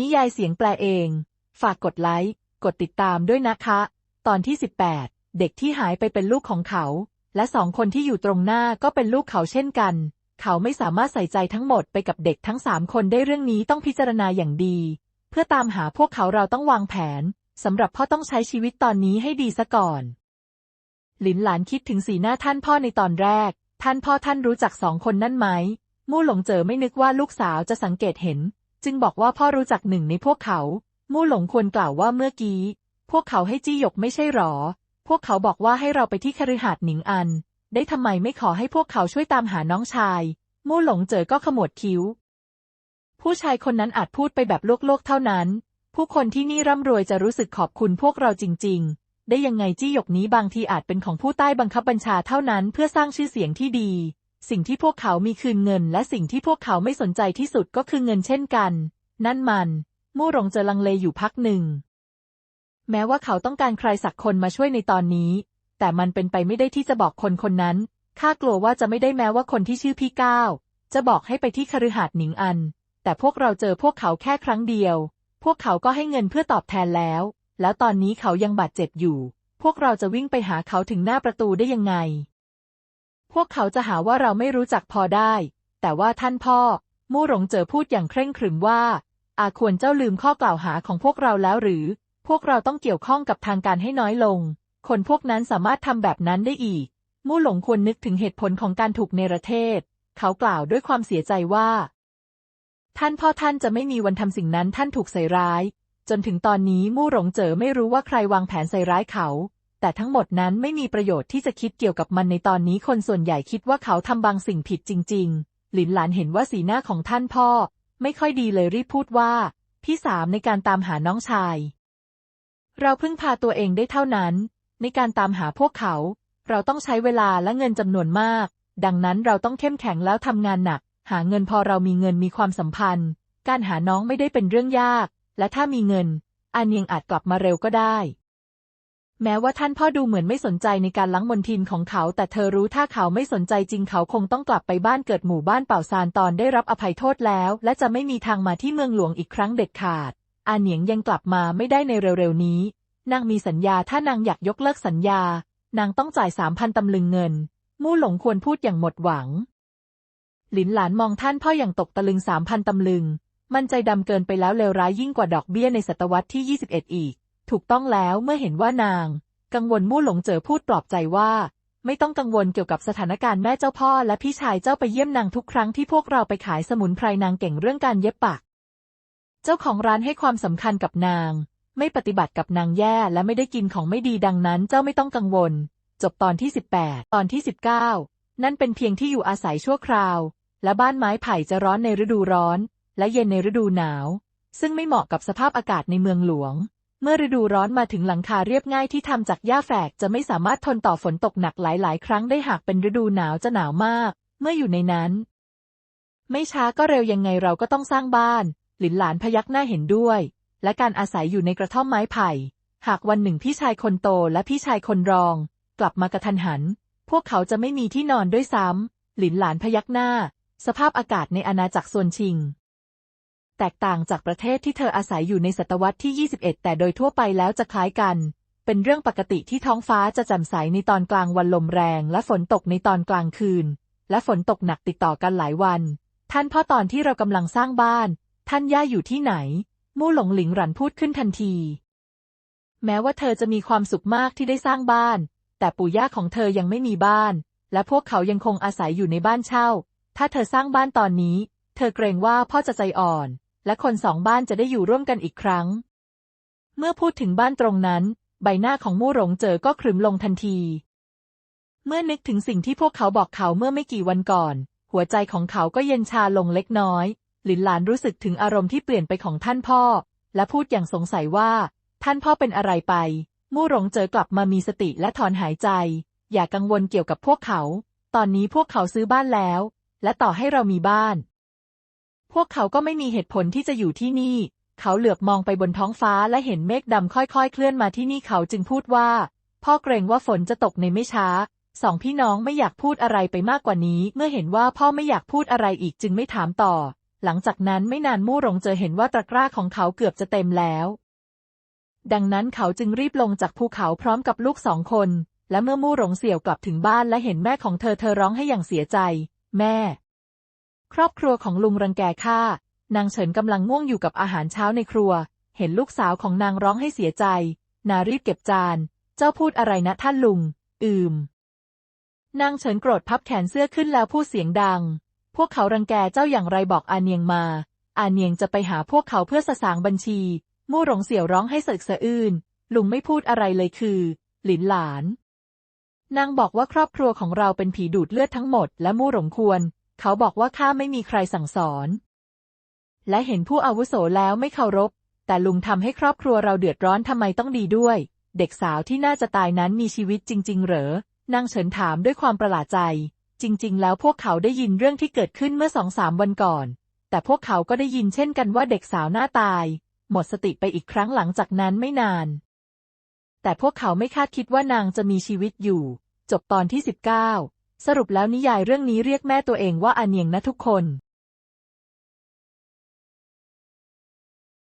นิยายเสียงแปลเอง ฝากกดไลค์ กดติดตามด้วยนะคะ ตอนที่ 18 เด็กที่หายไปเป็นลูกของเขา และสองคนที่อยู่ตรงหน้าก็เป็นลูกเขาเช่นกัน เขาไม่สามารถใส่ใจทั้งหมดไปกับเด็กทั้งสามคนได้เรื่องนี้ต้องพิจารณาอย่างดี เพื่อตามหาพวกเขาเราต้องวางแผนสำหรับพ่อต้องใช้ชีวิตตอนนี้ให้ดีซะก่อน หลินหลานคิดถึงสีหน้าท่านพ่อในตอนแรก ท่านพ่อท่านรู้จักสองคนนั่นไหมมู่หลงเจอไม่นึกว่าลูกสาวจะสังเกตเห็น จึงบอกว่าพ่อรู้จักหนึ่งในพวกเขา มู่หลงควรกล่าวว่าเมื่อกี้ พวกเขาให้จี้หยกไม่ใช่หรอ พวกเขาบอกว่าให้เราไปที่คฤหาสน์หนิงอัน ได้ทำไมไม่ขอให้พวกเขาช่วยตามหาน้องชาย มู่หลงเจอก็ขมวดคิ้ว ผู้ชายคนนั้นอาจพูดไปแบบโลกๆเท่านั้น ผู้คนที่นี่ร่ำรวยจะรู้สึกขอบคุณพวกเราจริง ๆ ได้ยังไงจี้หยกนี้บางทีอาจเป็นของผู้ใต้บังคับบัญชาเท่านั้นเพื่อสร้างชื่อเสียงที่ดี สิ่งที่พวกเขามีคืนเงิน และสิ่งที่พวกเขาไม่สนใจที่สุดก็คือเงินเช่นกัน นั่นมัน มู่หลงเจอลังเลอยู่พักหนึ่ง แม้ว่าเขาต้องการใครสักคนมาช่วยในตอนนี้ แต่มันเป็นไปไม่ได้ที่จะบอกคนคนนั้น ข้ากลัวว่าจะไม่ได้แม้ว่าคนที่ชื่อพี่ก้าวจะบอกให้ไปที่คฤหาสน์หนิงอัน แต่พวกเราเจอพวกเขาแค่ครั้งเดียว พวกเขาก็ให้เงินเพื่อตอบแทนแล้ว แล้วตอนนี้เขายังบาดเจ็บอยู่ พวกเราจะวิ่งไปหาเขาถึงหน้าประตูได้ยังไง พวกเขาจะหาว่าเราไม่รู้จักพอได้ แต่ว่าท่านพ่อ มู่หลงเจอพูดอย่างเคร่งครึมว่า อาควรเจ้าลืมข้อกล่าวหาของพวกเราแล้วหรือ พวกเราต้องเกี่ยวข้องกับทางการให้น้อยลง คนพวกนั้นสามารถทำแบบนั้นได้อีก มู่หลงควรนึกถึงเหตุผลของการถูกเนรเทศ เขากล่าวด้วยความเสียใจว่า ท่านพ่อท่านจะไม่มีวันทำสิ่งนั้นท่านถูกใส่ร้าย จนถึงตอนนี้มู่หลงเจอไม่รู้ว่าใครวางแผนใส่ร้ายเขา แต่ทั้งหมดนั้นไม่มีประโยชน์ที่จะคิดเกี่ยวกับมันในตอนนี้คนส่วนใหญ่คิดว่าเขาทำบางสิ่งผิดจริง ๆ หลินหลานเห็นว่าสีหน้าของท่านพ่อ ไม่ค่อยดีเลยรีบพูดว่า พี่สามในการตามหาน้องชาย เราเพึ่งพาตัวเองได้เท่านั้น ในการตามหาพวกเขา เราต้องใช้เวลาและเงินจำนวนมาก ดังนั้นเราต้องเข้มแข็งแล้วทำงานหนัก หาเงินพอเรามีเงินมีความสัมพันธ์ การหาน้องไม่ได้เป็นเรื่องยาก และถ้ามีเงินอันยังอาจกลับมาเร็วก็ได้ แม้ว่าท่านพ่อดูเหมือนไม่สนใจในการล้างมนทินของเขา แต่เธอรู้ถ้าเขาไม่สนใจจริงเขาคงต้องกลับไปบ้านเกิดหมู่บ้านเป่าซานตอนได้รับอภัยโทษแล้ว และจะไม่มีทางมาที่เมืองหลวงอีกครั้งเด็ดขาด อาเหนียงยังกลับมาไม่ได้ในเร็วๆนี้ นางมีสัญญาถ้านางอยากยกเลิกสัญญา นางต้องจ่ายสามพันตำลึงเงิน มู่หลงควรพูดอย่างหมดหวัง หลินหลานมองท่านพ่ออย่างตกตะลึงสามพันตำลึง มันใจดำเกินไปแล้วเลวร้ายยิ่งกว่าดอกเบี้ยในศตวรรษที่ 21 อีก ถูกต้องแล้วเมื่อเห็นว่านาง กังวลมู่หลงเจอพูดปลอบใจว่า ไม่ต้องกังวลเกี่ยวกับสถานการณ์แม่เจ้าพ่อและพี่ชายเจ้าไปเยี่ยมนางทุกครั้งที่พวกเราไปขายสมุนไพรนางเก่งเรื่องการเย็บปัก เจ้าของร้านให้ความสำคัญกับนาง ไม่ปฏิบัติกับนางแย่และไม่ได้กินของไม่ดีดังนั้น เจ้าไม่ต้องกังวล จบตอนที่ 18 ตอนที่ 19 นั่นเป็นเพียงที่อยู่อาศัยชั่วคราว และบ้านไม้ไผ่จะร้อนในฤดูร้อน และเย็นในฤดูหนาว ซึ่งไม่เหมาะกับสภาพอากาศในเมืองหลวง เมื่อฤดูร้อนมาถึงหลังคาเรียบง่ายที่ทำจากหญ้าแฝกจะไม่สามารถทนต่อฝนตกหนักหลาย ๆ ครั้งได้หากเป็นฤดูหนาวจะหนาวมาก เมื่ออยู่ในนั้น ไม่ช้าก็เร็วยังไงเราก็ต้องสร้างบ้าน หลินหลานพยักหน้าเห็นด้วย และการอาศัยอยู่ในกระท่อมไม้ไผ่ หากวันหนึ่งพี่ชายคนโตและพี่ชายคนรอง กลับมากระทันหัน พวกเขาจะไม่มีที่นอนด้วยซ้ำหลินหลานพยักหน้า สภาพอากาศในอาณาจักรส่วนชิง แตกต่างจากประเทศที่เธออาศัยอยู่ในศตวรรษที่ 21 แต่โดยทั่วไปแล้วจะคล้ายกัน เป็นเรื่องปกติที่ท้องฟ้าจะแจ่มใสในตอนกลางวันลมแรง และฝนตกในตอนกลางคืน และฝนตกหนักติดต่อกันหลายวัน ท่านพ่อตอนที่เรากำลังสร้างบ้าน ท่านย่าอยู่ที่ไหน มู่หลงหลิงหลันพูดขึ้นทันที แม้ว่าเธอจะมีความสุขมากที่ได้สร้างบ้าน แต่ปู่ย่าของเธอยังไม่มีบ้าน และพวกเขายังคงอาศัยอยู่ในบ้านเช่า ถ้าเธอสร้างบ้านตอนนี้ เธอเกรงว่าพ่อจะใจอ่อน และคนสองบ้านจะได้อยู่ร่วมกันอีกครั้ง เมื่อพูดถึงบ้านตรงนั้น ใบหน้าของมู่หลงเจอก็ขรึมลงทันที เมื่อนึกถึงสิ่งที่พวกเขาบอกเขาเมื่อไม่กี่วันก่อน หัวใจของเขาก็เย็นชาลงเล็กน้อย หลินหลานรู้สึกถึงอารมณ์ที่เปลี่ยนไปของท่านพ่อ และพูดอย่างสงสัยว่า ท่านพ่อเป็นอะไรไป มู่หลงเจอกลับมามีสติและถอนหายใจ อย่ากังวลเกี่ยวกับพวกเขา ตอนนี้พวกเขาซื้อบ้านแล้ว และต่อให้เรามีบ้าน พวกเขาก็ไม่มีเหตุผลที่จะอยู่ที่นี่ เขาเหลือบมองไปบนท้องฟ้าและเห็นเมฆดำค่อยๆ เคลื่อนมาที่นี่เขาจึงพูดว่า พ่อเกรงว่าฝนจะตกในไม่ช้า สองพี่น้องไม่อยากพูดอะไรไปมากกว่านี้ เมื่อเห็นว่าพ่อไม่อยากพูดอะไรอีกจึงไม่ถามต่อ หลังจากนั้นไม่นานมู่หลงเจอเห็นว่าตะกร้าของเขาเกือบจะเต็มแล้ว ดังนั้นเขาจึงรีบลงจากภูเขาพร้อมกับลูกสองคน และเมื่อมู่หลงเสี่ยวกลับถึงบ้านและเห็นแม่ของเธอเธอร้องให้อย่างเสียใจ แม่ ครอบครัวของลุงรังแกข้านางเฉินกำลังง่วงอยู่กับอาหารเช้าในครัว เห็นลูกสาวของนางร้องให้เสียใจ นารีบเก็บจาน เจ้าพูดอะไรนะท่านลุง อืม นางเฉินโกรธพับแขนเสื้อขึ้นแล้วพูดเสียงดัง พวกเขารังแกเจ้าอย่างไรบอกอาเนียงมา อาเนียงจะไปหาพวกเขาเพื่อสสางบัญชี มู่หลงเสี่ยวร้องให้สึกสะอื้น ลุงไม่พูดอะไรเลยคือ หลินหลาน นางบอกว่าครอบครัวของเราเป็นผีดูดเลือดทั้งหมด และมู่หลงควร เขาบอกว่าข้าไม่มีใครสั่งสอน และเห็นผู้อาวุโสแล้วไม่เคารพ แต่ลุงทำให้ครอบครัวเราเดือดร้อนทำไมต้องดีด้วย เด็กสาวที่น่าจะตายนั้นมีชีวิตจริง ๆ เหรอนางเฉินถามด้วยความประหลาดใจ จริง ๆ แล้วพวกเขาได้ยินเรื่องที่เกิดขึ้นเมื่อสองสามวันก่อน แต่พวกเขาก็ได้ยินเช่นกันว่าเด็กสาวหน้าตาย หมดสติไปอีกครั้งหลังจากนั้นไม่นาน แต่พวกเขาไม่คาดคิดว่านางจะมีชีวิตอยู่ จบตอนที่19 สรุปแล้วนิยายเรื่องนี้เรียกแม่ตัวเองว่าอาเนียงนะทุกคน